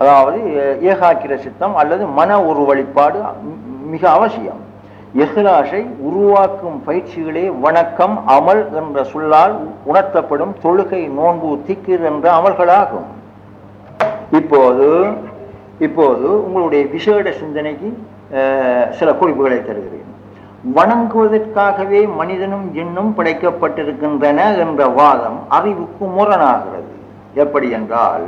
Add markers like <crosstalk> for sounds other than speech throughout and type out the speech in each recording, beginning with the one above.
அதாவது ஏகாக்கிர சித்தம் அல்லது மன ஒரு வழிபாடு மிக அவசியம். எஹ்லாஷை உருவாக்கும் பயிற்சிகளே வணக்கம் அமல் என்ற சொல்லால் உணர்த்தப்படும் தொழுகை நோன்பு திக்கிர் என்ற அமல்களாகும். இப்போது இப்போது உங்களுடைய விசேட சிந்தனைக்கு சில குறிப்புகளை தருகிறேன். வணங்குவதற்காகவே மனிதனும் எண்ணும் படைக்கப்பட்டிருக்கின்றன என்ற வாதம் அறிவுக்கு முரணாகிறது. எப்படி என்றால்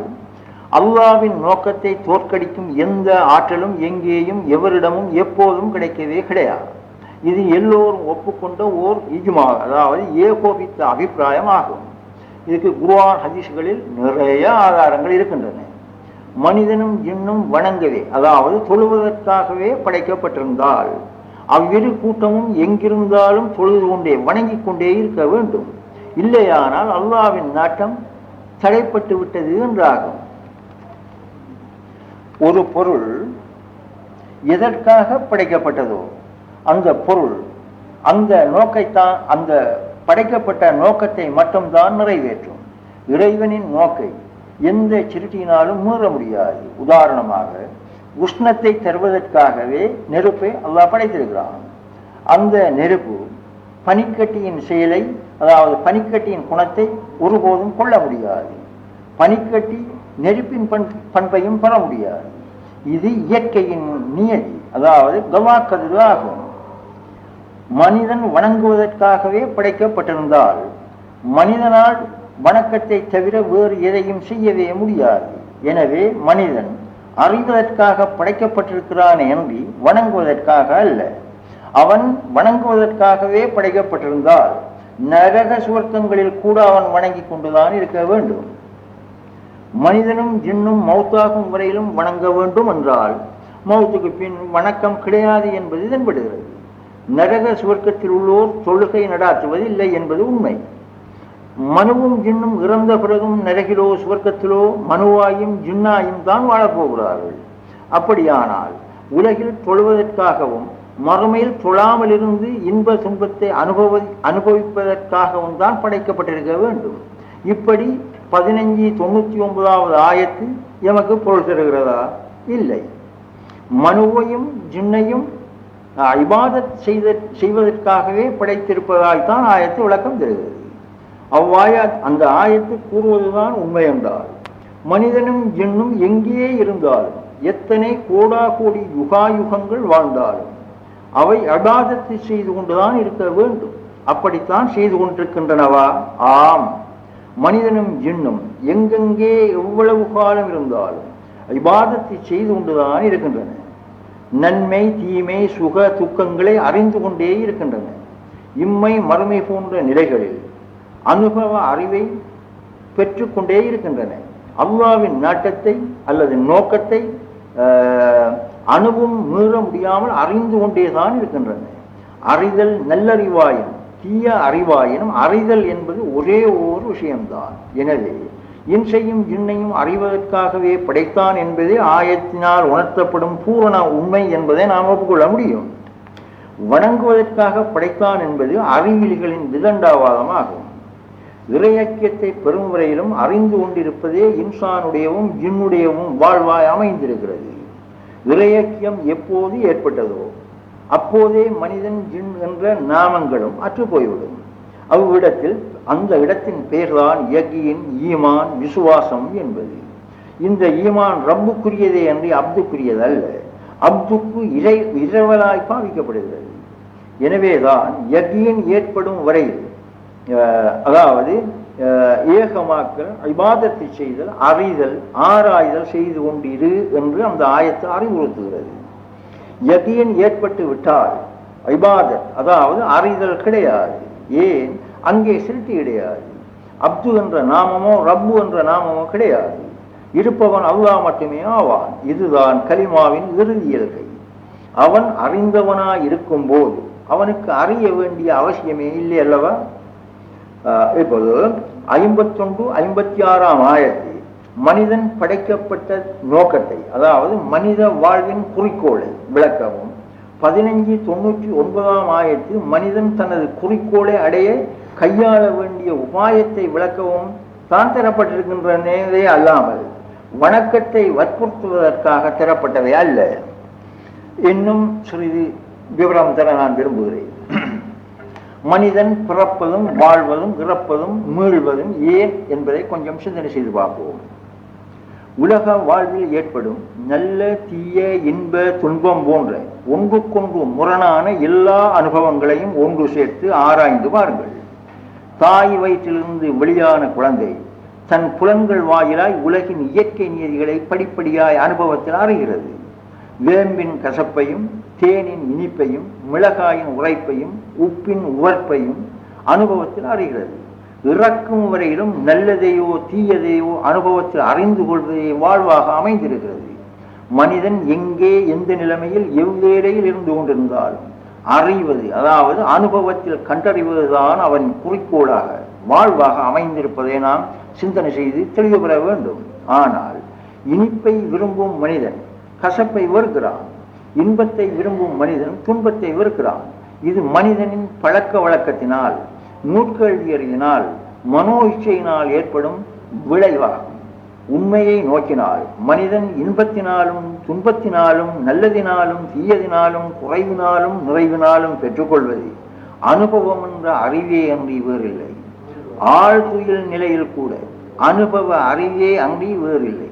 அல்லாவின் நோக்கத்தை தோற்கடிக்கும் எந்த ஆற்றலும் எங்கேயும் எவரிடமும் எப்போதும் கிடைக்கவே கிடையாது. இது எல்லோரும் ஒப்புக்கொண்ட ஓர் இஜ்மா அதாவது ஏகோபித்த அபிப்பிராயம் ஆகும். இதுக்கு குருவான் ஹதீஸ்களில் நிறைய ஆதாரங்கள் இருக்கின்றன. மனிதனும் இன்னும் வணங்கவே அதாவது தொழுவதற்காகவே படைக்கப்பட்டிருந்தால் அவ்விரு கூட்டமும் எங்கிருந்தாலும் தொழுது கொண்டே வணங்கிக் கொண்டே இருக்க வேண்டும். இல்லையானால் அல்லாவின் நாட்டம் தடைப்பட்டு விட்டது என்றாகும். ஒரு பொருள் எதற்காக படைக்கப்பட்டதோ அந்த பொருள் அந்த நோக்கைத்தான் அந்த படைக்கப்பட்ட நோக்கத்தை மட்டும்தான் நிறைவேற்றும். இறைவனின் நோக்கை எந்த சிறுட்டியினாலும் மீற முடியாது. உதாரணமாக உஷ்ணத்தை தருவதற்காகவே நெருப்பை அல்லாஹ் படைத்திருக்கிறான். அந்த நெருப்பு பனிக்கட்டியின் செயலை அதாவது பனிக்கட்டியின் குணத்தை ஒருபோதும் கொள்ள முடியாது. பனிக்கட்டி நெருப்பின் பண் பண்பையும் பெற முடியாது. இது இயற்கையின் நியதி. அதாவது கவாக்கதிர் ஆகும். மனிதன் வணங்குவதற்காகவே படைக்கப்பட்டிருந்தால் மனிதனால் வணக்கத்தை தவிர வேறு எதையும் செய்யவே முடியாது. எனவே மனிதன் அறிவதற்காக படைக்கப்பட்டிருக்கிறான் என்று வணங்குவதற்காக அல்ல. அவன் வணங்குவதற்காகவே படைக்கப்பட்டிருந்தால் நரக சுவர்க்கங்களில் கூட அவன் வணங்கிக் கொண்டுதான் இருக்க வேண்டும். மனிதனும் ஜின்னும் மௌத்தாகும் வரையிலும் வணங்க வேண்டும் என்றால் மௌத்துக்கு பின் வணக்கம் கிடையாது என்பது தென்படுகிறது. நரக சுவர்க்கத்தில் உள்ளோர் தொழுகை நடாத்துவது இல்லை என்பது உண்மை. மனுவும் ஜின்னும் இறந்த பிறகும் நரகிலோ சுவர்க்கத்திலோ மனுவாயும் ஜின்னாயும் தான் வாழப்போகிறார்கள். அப்படியானால் உலகில் தொழுவதற்காகவும் மறுமையில் தொழாமல் இருந்து இன்ப துன்பத்தை அனுபவ அனுபவிப்பதற்காகவும் தான் படைக்கப்பட்டிருக்க வேண்டும். இப்படி பதினஞ்சு தொண்ணூத்தி ஒன்பதாவது ஆயத்து எமக்கு பொருள் தருகிறதா? இல்லை. மனுவையும் ஜின்னையும் இபாதத் செய்த செய்வதற்காகவே படைத்திருப்பதாய்த்தான் ஆயத்து விளக்கம் தருகிறது. அவ்வாய அந்த ஆயத்து கூறுவதுதான் உண்மை என்றால் மனிதனும் ஜின்னும் எங்கேயே இருந்தாலும் எத்தனை கோடா கோடி யுகாயுகங்கள் வாழ்ந்தாலும் அவை அபாதத்தை செய்து கொண்டுதான் இருக்க வேண்டும். அப்படித்தான் செய்து கொண்டிருக்கின்றனவா? ஆம். மனிதனும் ஜின்னும் எங்கெங்கே எவ்வளவு காலம் இருந்தாலும் இபாதத்தை செய்து கொண்டுதான் இருக்கின்றன. நன்மை தீமை சுக துக்கங்களை அறிந்து கொண்டே இருக்கின்றன. இம்மை மறுமை போன்ற நிலைகளில் அனுபவ அறிவை பெற்றுக்கொண்டே இருக்கின்றன. அல்லாவின் நாட்டத்தை அல்லது நோக்கத்தை அணுவும் மீற முடியாமல் அறிந்து கொண்டேதான் இருக்கின்றன. அறிதல் நல்லறிவாயின் தீய அறிவாயினும் அறிதல் என்பது ஒரே ஒரு விஷயம்தான். எனவே இன்சையும் ஜின்னையும் அறிவதற்காகவே படைத்தான் என்பதே ஆயத்தினால் உணர்த்தப்படும் பூரண உண்மை என்பதை நாம் ஒப்புக்கொள்ள முடியும். வணங்குவதற்காக படைத்தான் என்பது அறிவியல்களின் விதண்டாவாதமாகும். இறையக்கியத்தை பெறும் வரையிலும் அறிந்து கொண்டிருப்பதே இன்சானுடையவும் இன்னுடையவும் வாழ்வாய் அமைந்திருக்கிறது. இறையக்கியம் எப்போது ஏற்பட்டதோ அப்போதே மனிதன் ஜின் என்ற நாமங்களும் அற்று போய்விடும் அவ்விடத்தில் அந்த இடத்தின் பெயர்தான் யகியின் ஈமான் விசுவாசம் என்பது. இந்த ஈமான் ரப்புக்குரியதே என்று அப்துக்குரியதல்ல. அப்துக்கு இறை இரவலாய் பாவிக்கப்படுகிறது. எனவேதான் யகியின் ஏற்படும் வரையில் அதாவது ஏகமாக்கல் இபாதத்தை செய்தல் அறிதல் ஆராய்தல் செய்து கொண்டிரு என்று அந்த ஆயத்தை அறிவுறுத்துகிறது. யகியன் ஏற்பட்டு விட்டால் இபாதத் அதாவது அறிதல் கிடையாது. ஏன்? அங்கே சிருட்டி கிடையாது. அப்து என்ற நாமமோ ரப்பு என்ற நாமமோ கிடையாது. இருப்பவன் அல்லா மட்டுமே ஆவான். இதுதான் கலிமாவின் இறுதி இயல்கை அவன் அறிந்தவனாய் இருக்கும்போது அவனுக்கு அறிய வேண்டிய அவசியமே இல்லை அல்லவா? இப்போது ஐம்பத்தொன்று ஐம்பத்தி ஆறாம் ஆயத்தில் மனிதன் படைக்கப்பட்ட நோக்கத்தை அதாவது மனித வாழ்வின் குறிக்கோளை விளக்கவும். பதினஞ்சு தொண்ணூற்றி ஒன்பதாம் ஆயத்தில் மனிதன் தனது குறிக்கோளை அடைய கையாள வேண்டிய உபாயத்தை விளக்கவும் தான் தரப்பட்டிருக்கின்றனவே அல்லாமல் வணக்கத்தை வற்புறுத்துவதற்காக தரப்பட்டவை அல்ல. இன்னும் சிறிது விவரம் தர நான் விரும்புகிறேன். மனிதன் பிறப்பதும் வாழ்வதும் இறப்பதும் மீள்வதும் ஏன் என்பதை கொஞ்சம் சிந்தனை செய்து பார்ப்போம். உலக வாழ்வில் ஏற்படும் நல்ல தீய இன்ப துன்பம் போன்ற ஒன்றுக்கொன்று முரணான எல்லா அனுபவங்களையும் ஒன்று சேர்த்து ஆராய்ந்து பாருங்கள் தாய் வயிற்றிலிருந்து வெளியான குழந்தை தன் புலன்கள் வாயிலாய் உலகின் இயற்கை நீதிகளை படிப்படியாய் அனுபவத்தில் அறிகிறது. வேம்பின் கசப்பையும் தேனின் இனிப்பையும் மிளகாயின் உரைப்பையும் உப்பின் உவர்ப்பையும் அனுபவத்தில் அறிகிறது. இறக்கும் வரையிலும் நல்லதையோ தீயதையோ அனுபவத்தில் அறிந்து கொள்வதே வாழ்வாக அமைந்திருக்கிறது. மனிதன் எங்கே எந்த நிலைமையில் எவ்வேளையில் இருந்து கொண்டிருந்தாலும் அறிவது அதாவது அனுபவத்தில் கண்டறிவதுதான் அவன் குறிக்கோளாக வாழ்வாக அமைந்திருப்பதை நாம் சிந்தனை செய்து தெளிவு பெற வேண்டும். ஆனால் இனிப்பை விரும்பும் மனிதன் கசப்பை வெறுக்கிறான். இன்பத்தை விரும்பும் மனிதன் துன்பத்தை வெறுக்கிறான். இது மனிதனின் பழக்க வழக்கத்தினால் நூற்கல்வியறியினால் மனோ இச்சையினால் ஏற்படும் விளைவாகும். உண்மையை நோக்கினால் மனிதன் இன்பத்தினாலும் துன்பத்தினாலும் நல்லதினாலும் தீயதினாலும் குறைவினாலும் நிறைவினாலும் பெற்றுக்கொள்வது அனுபவம் என்ற அறிவே அன்றி வேறில்லை. ஆழ்துயில் நிலையில் கூட அனுபவ அறிவே அன்றி வேறில்லை.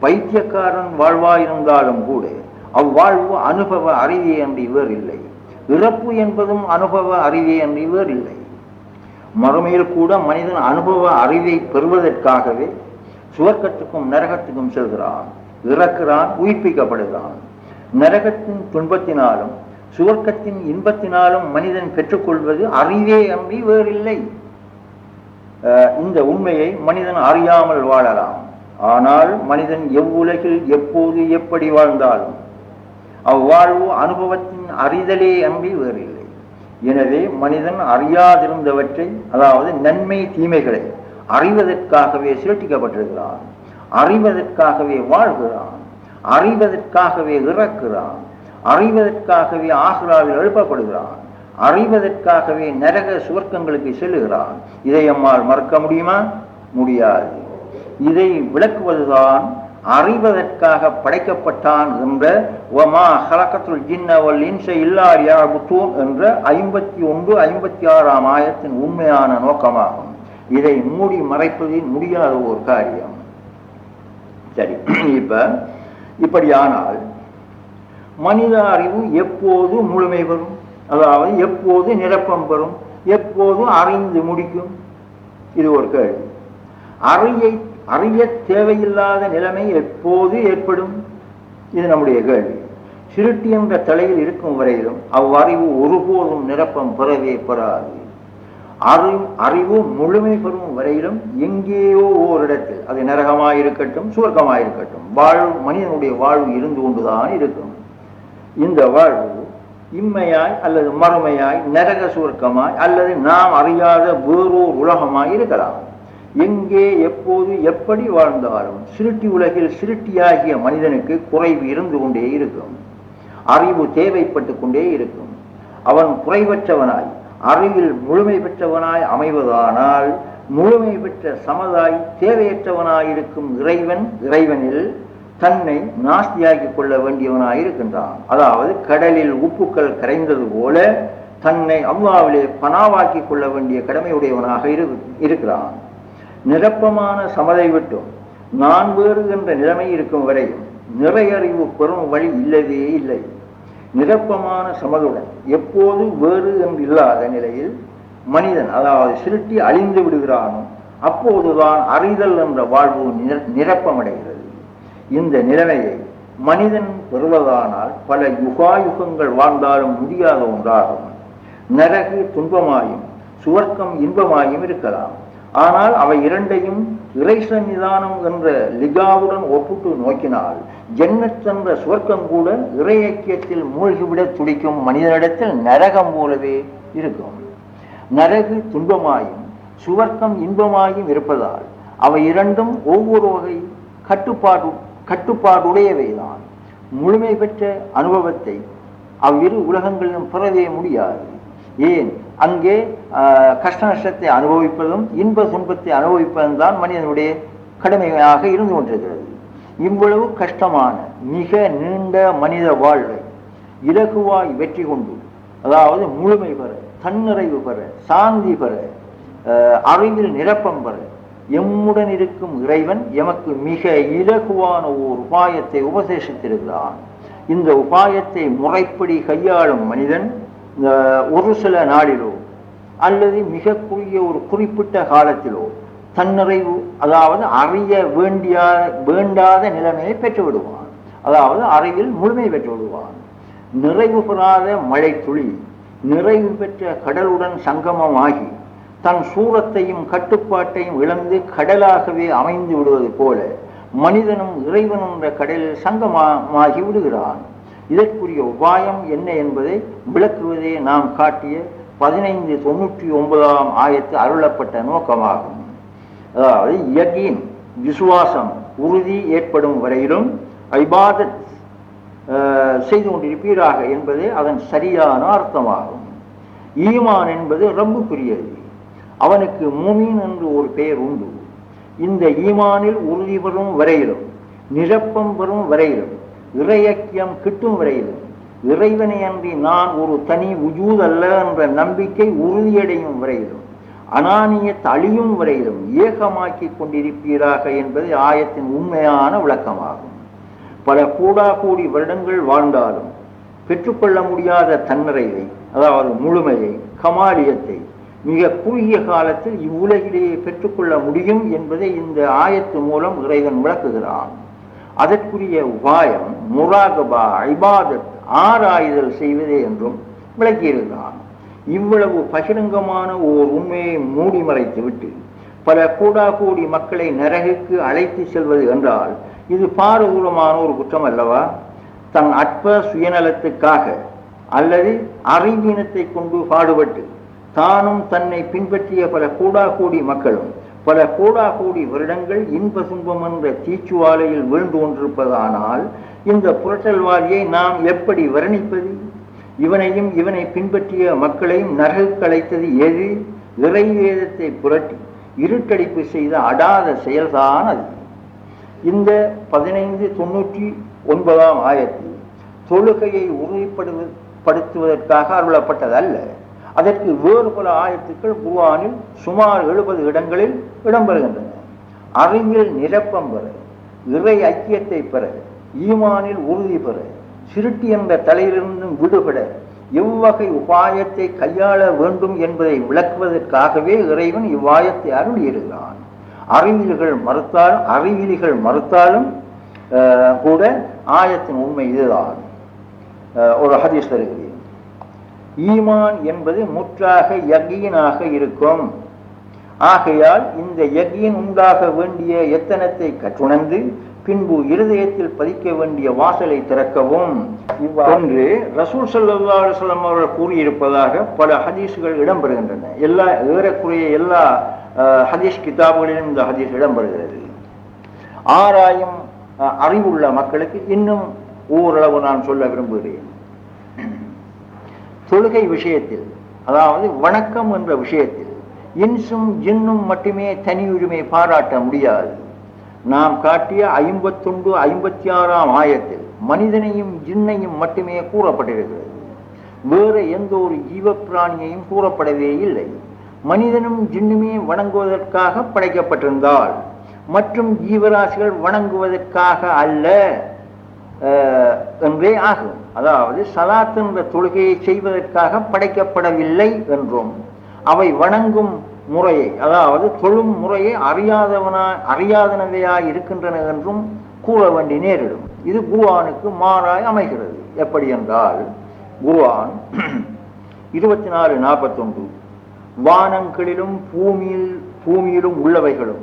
பைத்தியக்காரன் வாழ்வாயிருந்தாலும் கூட அவ்வாழ்வு அனுபவ அறிவே அன்றி வேறில்லை. இறப்பு என்பதும் அனுபவ அறிவே அன்றி வேறில்லை. மறுமையில் கூட மனிதன் அனுபவ அறிவை பெறுவதற்காகவே சுவர்க்கத்துக்கும் நரகத்துக்கும் செல்கிறான். இறக்கிறான் உயிர்ப்பிக்கப்படுகிறான். நரகத்தின் துன்பத்தினாலும் சுவர்க்கத்தின் இன்பத்தினாலும் மனிதன் பெற்றுக்கொள்வது அறிவே அன்றி வேறில்லை. இந்த உண்மையை மனிதன் அறியாமல் வாழலாம். ஆனால் மனிதன் எவ்வுலகில் எப்போது எப்படி வாழ்ந்தாலும் அவ்வாழ்வு அனுபவத்தின் அறிதலே அன்றி வேறில்லை. எனவே மனிதன் அறியாதிருந்தவற்றை அதாவது நன்மை தீமைகளை அறிவதற்காகவே சிரட்டிக்கப்பட்டிருக்கிறான் அறிவதற்காகவே வாழ்கிறான். அறிவதற்காகவே இறக்கிறான். அறிவதற்காகவே ஆசிராவில் எழுப்பப்படுகிறான். அறிவதற்காகவே நரக சுவர்க்கங்களுக்கு செல்லுகிறான். இதை நம்மால் மறக்க முடியுமா? முடியாது. இதை விளக்குவதுதான் அறிவதற்காக படைக்கப்பட்டான் என்ற ஒமா ஹலக்கத்துல் ஜின்னவல் இன்ச இல்லாரியா புத்தூன் என்ற ஐம்பத்தி ஒன்று ஐம்பத்தி ஆறாம் ஆயத்தின் உண்மையான நோக்கமாகும். இதை மூடி மறைப்பது முடியாத ஒரு காரியம். சரி இப்ப இப்படியானால் மனித அறிவு எப்போது முழுமை பெறும்? அதாவது எப்போது நிரப்பம் பெறும்? எப்போது அறிந்து முடிக்கும்? இது ஒரு கேள்வி. அறையை அறிய தேவையில்லாத நிலைமை எப்போது ஏற்படும்? இது நம்முடைய கேள்வி. சிருட்டி என்ற தலையில் இருக்கும் வரையிலும் அவ்வறிவு ஒருபோதும் நிரப்பம் பெறவே பெறாது. அறிவு அறிவு முழுமை பெறும் வரையிலும் எங்கேயோ ஓரிடத்தில் அது நரகமாயிருக்கட்டும் சுவர்க்கமாயிருக்கட்டும் வாழ்வு மனிதனுடைய வாழ்வு இருந்து கொண்டுதான் இருக்கும். இந்த வாழ்வு இம்மையாய் அல்லது மறுமையாய் நரக சுவர்க்கமாய் அல்லது நாம் அறியாத வேறோர் உலகமாய் இருக்கலாம். எங்கே எப்போது எப்படி வாழ்ந்தாலும் சிருட்டி உலகில் சிருட்டியாகிய மனிதனுக்கு குறைவு இருந்து கொண்டே இருக்கும். அறிவு தேவைப்பட்டு கொண்டே இருக்கும். அவன் குறைவற்றவனாய் அறிவில் முழுமை பெற்றவனாய் அமைவதானால் முழுமை பெற்ற சமதாய் தேவையற்றவனாயிருக்கும் இறைவன் இறைவனில் தன்னை நாஸ்தியாக்கிக் கொள்ள வேண்டியவனாயிருக்கின்றான். அதாவது கடலில் உப்புக்கள் கரைந்தது போல தன்னை அவ்வாவிலே பனாவாக்கிக் கொள்ள வேண்டிய கடமையுடையவனாக இரு இருக்கிறான். நிரப்பமான சமதை விட்டும். நான் வேறு என்ற நிலைமை இருக்கும் வரையும் நிறையறிவு பெறும் வழி இல்லவே இல்லை. நிரப்பமான சமதுடன் எப்போது வேறு என்று இல்லாத நிலையில் மனிதன் அதாவது சிருட்டி அழிந்து விடுகிறானோ அப்போதுதான் அறிதல் என்ற வாழ்வு நிர- நிரப்பமடைகிறது. இந்த நிலைமையை மனிதன் பெறுவதானால் பல யுகாயுகங்கள் வாழ்ந்தாலும் முடியாத ஒன்றாகும். நரகு துன்பமாயும் சுவர்க்கம் இன்பமாயும் இருக்கலாம். ஆனால் அவை இரண்டையும் இறை நிதானம் என்ற லிகாவுடன் ஒப்பிட்டு நோக்கினால் ஜென்னத்தன்ற சுவர்க்கம் கூட இறையக்கியத்தில் மூழ்கிவிட துடிக்கும் மனிதனிடத்தில் நரகம் போலவே இருக்கும். நரகு துன்பமாயும் சுவர்க்கம் இன்பமாயும் இருப்பதால் அவை இரண்டும் ஒவ்வொரு வகை கட்டுப்பாடு கட்டுப்பாடுடையவைதான். முழுமை பெற்ற அனுபவத்தை அவ்விரு உலகங்களிலும் பெறவே முடியாது. ஏன்? அங்கே கஷ்ட நஷ்டத்தை அனுபவிப்பதும் இன்ப துன்பத்தை அனுபவிப்பதும் தான் மனிதனுடைய கடமையாக இருந்து கொண்டிருக்கிறது. இவ்வளவு கஷ்டமான மிக நீண்ட மனித வாழ்வை இலகுவாய் வெற்றி கொண்டு அதாவது முழுமை பெற தன்னிறைவு பெற சாந்தி பெற அறிவில் நிரப்பம் பெற எம்முடன் இருக்கும் இறைவன் எமக்கு மிக இலகுவான ஓர் உபாயத்தை உபதேசித்திருக்கிறான். இந்த உபாயத்தை முறைப்படி கையாளும் மனிதன் ஒரு சில நாளிலோ அல்லது மிக குறுகிய ஒரு குறிப்பிட்ட காலத்திலோ தன்னிறைவு அதாவது அறிய வேண்டிய வேண்டாத நிலைமையை பெற்று விடுவான் அதாவது அறிவில் முழுமை பெற்று விடுவான் நிறைவு பெறாத மழை துளி நிறைவு பெற்ற கடலுடன் சங்கமமாகி தன் சூரத்தையும் கட்டுப்பாட்டையும் இழந்து கடலாகவே அமைந்து விடுவது போல மனிதனும் இறைவன் என்ற கடலில் சங்கமாகி விடுகிறான். இதற்குரிய உபாயம் என்ன என்பதை விளக்குவதே நாம் காட்டிய பதினைந்து தொண்ணூற்றி ஒன்பதாம் ஆயத்து அருளப்பட்ட நோக்கமாகும். அதாவது யகீன் விசுவாசம் உறுதி ஏற்படும் வரையிலும் ஐபாதத் செய்து கொண்டிருப்பீராக என்பதே அதன் சரியான அர்த்தமாகும். ஈமான் என்பது ரப்புக்குரியது. அவனுக்கு மூமீன் என்று ஒரு பெயர் உண்டு. இந்த ஈமானில் உறுதி பெறும் வரையிலும் நிரப்பம் பெறும் வரையிலும் இறையக்கியம் கிட்டும் வரையில் இறைவனை அன்றி நான் ஒரு தனி உஜூத் அல்ல என்ற நம்பிக்கை உறுதியடையும் வரையிலும் அனானியத் அழியும் வரையிலும் ஏகமாக்கி கொண்டிருப்பீராக என்பது ஆயத்தின் உண்மையான விளக்கமாகும். பல கூடா கூடி வருடங்கள் வாழ்ந்தாலும் பெற்றுக்கொள்ள முடியாத தன்னிறைவை அதாவது முழுமையை கமாலியத்தை மிக குறுகிய காலத்தில் இவ்வுலகிலேயே பெற்றுக்கொள்ள முடியும் என்பதை இந்த ஆயத்து மூலம் இறைவன் விளக்குகிறான். அதற்குரிய உபாயம் முராகபா ஐபாதத் ஆராய்தல் செய்வதே என்றும் விளக்கியிருந்தான் இவ்வளவு பகிரங்கமான ஓர் உண்மையை மூடி மறைத்துவிட்டு பல கூடா கூடி மக்களை நரகுக்கு அழைத்து செல்வது என்றால் இது பாரதூரமான ஒரு குற்றம் அல்லவா? தன் அற்ப சுயநலத்துக்காக அல்லது அறிவீனத்தை கொண்டு பாடுபட்டு தானும் தன்னை பின்பற்றிய பல கூடா கூடி மக்களும் பல கூடா வருடங்கள் இன்ப சுன்பம் என்ற தீச்சுவாலையில் வீழ்ந்து கொண்டிருப்பதானால் இந்த புரட்டல்வாதியை நாம் எப்படி வர்ணிப்பது? இவனையும் இவனை பின்பற்றிய மக்களையும் நரகுக்கு கலைத்தது எது? இறை வேதத்தை புரட்டி இருட்டடிப்பு செய்த அடாத செயல்தான் அது. இந்த பதினைந்து தொண்ணூற்றி ஒன்பதாம் ஆயத்தில் தொழுகையை உறுதிப்படுத்துவதற்காக அருளப்பட்டதல்ல. அதற்கு வேறு பல ஆயத்துக்கள் புவானில் சுமார் எழுபது இடங்களில் இடம்பெறுகின்றன. அறிவில் நிரப்பம் பெற இறை ஐக்கியத்தை பெற ஈமானில் உறுதி பெற சிருட்டி என்ற தலையிலிருந்தும் விடுபட எவ்வகை உபாயத்தை கையாள வேண்டும் என்பதை விளக்குவதற்காகவே இறைவன் இவ்வாயத்தை அருளியிருக்கிறான். அறிவிலிகள் மறுத்தாலும் அறிவிலிகள் மறுத்தாலும் கூட ஆயத்தின் உண்மை இதுதான். ஒரு ஹதீஸ் தருகிறேன் ஈமான் என்பது முற்றாக யகீனாக இருக்கும். ஆகையால் இந்த யகீன் உண்டாக வேண்டிய எத்தனத்தை கற்றுணர்ந்து பின்பு இருதயத்தில் பதிக்க வேண்டிய வாசலை திறக்கவும். இவ்வாறு ரசூல் சல்லா அலுவலம் அவர்கள் கூறியிருப்பதாக பல ஹதீஸுகள் இடம்பெறுகின்றன. எல்லா ஏறக்குறைய எல்லா ஹதீஸ் கிதாபுகளிலும் இந்த ஹதீஸ் இடம்பெறுகிறது. ஆராயும் அறிவுள்ள மக்களுக்கு இன்னும் ஓரளவு நான் சொல்ல விரும்புகிறேன். தொழுகை விஷயத்தில் அதாவது வணக்கம் என்ற விஷயத்தில் இன்சும் ஜின்னும் மட்டுமே தனி உரிமை பாராட்ட முடியாது. நாம் காட்டிய ஐம்பத்தொன்று ஐம்பத்தி ஆறாம் ஆயத்தில் மனிதனையும் ஜின்னையும் மட்டுமே கூறப்பட்டிருக்கிறது. வேறு எந்த ஒரு ஜீவப்பிராணியையும் கூறப்படவே இல்லை. மனிதனும் ஜின்னுமே வணங்குவதற்காக படைக்கப்பட்டிருந்தால் மற்றும் ஜீவராசிகள் வணங்குவதற்காக அல்ல. என்றே ஆகும். அதாவது சலாத் என்ற தொழுகையை செய்வதற்காக படைக்கப்படவில்லை என்றும் அவை வணங்கும் முறையை அதாவது தொழும் முறையை அறியாதவனா அறியாதனவையாய் இருக்கின்றன என்றும் கூற வேண்டி நேரிடும். இது குர்ஆனுக்கு மாறாய் அமைகிறது. எப்படி என்றால் குர்ஆன் <clears throat> இருபத்தி நாலு நாற்பத்தொன்று. வானங்களிலும் பூமியில் பூமியிலும் உள்ளவைகளும்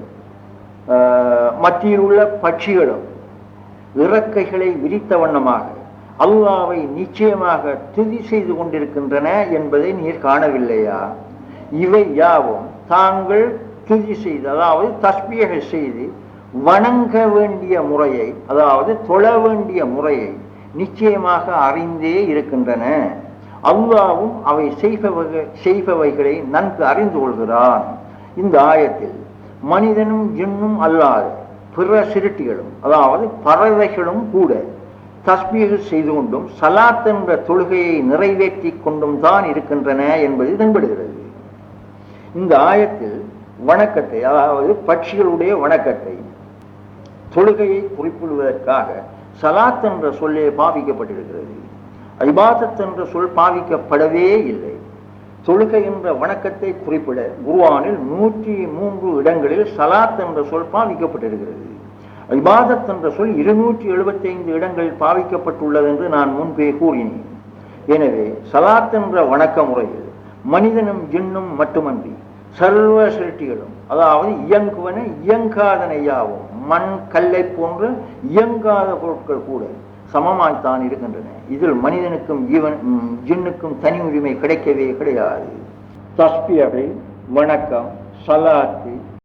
ஆஹ், மத்தியில் உள்ள பட்சிகளும் இறக்கைகளை விரித்த வண்ணமாக அல்லாவை நிச்சயமாக துதி செய்து கொண்டிருக்கின்றன என்பதை நீர் காணவில்லையா? இவை யாவும் தாங்கள் துதி செய்து அதாவது தஸ்பீக செய்து வணங்க வேண்டிய முறையை அதாவது தொழ வேண்டிய முறையை நிச்சயமாக அறிந்தே இருக்கின்றன. அல்லாவும் அவை செய்பவக செய்பவைகளை நன்கு அறிந்து கொள்கிறான். இந்த ஆயத்தில் மனிதனும் ஜின்னும் அல்லாது பிற சிருட்டிகளும் அதாவது பறவைகளும் கூட தஸ்பீக செய்து கொண்டும் சலாத் என்ற தொழுகையை நிறைவேற்றி கொண்டும் தான் இருக்கின்றன என்பது தென்படுகிறது. இந்த ஆயத்தில் வணக்கத்தை அதாவது பட்சிகளுடைய வணக்கத்தை தொழுகையை குறிப்பிடுவதற்காக சலாத் என்ற சொல்லே பாவிக்கப்பட்டிருக்கிறது. ஐபாதத் என்ற சொல் பாவிக்கப்படவே இல்லை. தொழுகை என்ற வணக்கத்தை குறிப்பிட குருவானில் நூற்றி மூன்று இடங்களில் சலாத் என்ற சொல் பாவிக்கப்பட்டிருக்கிறது. இபாதத் என்ற சொல் இருநூற்றி எழுபத்தி ஐந்து இடங்களில் பாவிக்கப்பட்டுள்ளது என்று நான் முன்பே கூறினேன். எனவே சலாத் என்ற வணக்க முறையில் மனிதனும் ஜின்னும் மட்டுமன்றி சர்வ சிருஷ்டிகளும் அதாவது இயங்குவன இயங்காதனையாவும் மண் கல்லை போன்ற இயங்காத பொருட்கள் கூட சமமாய்த்தான் இருக்கின்றன. இதில் மனிதனுக்கும் ஈவன் ஜின்னுக்கும் தனி உரிமை கிடைக்கவே கிடையாது. தஸ்பியவை வணக்கம் சலாத்து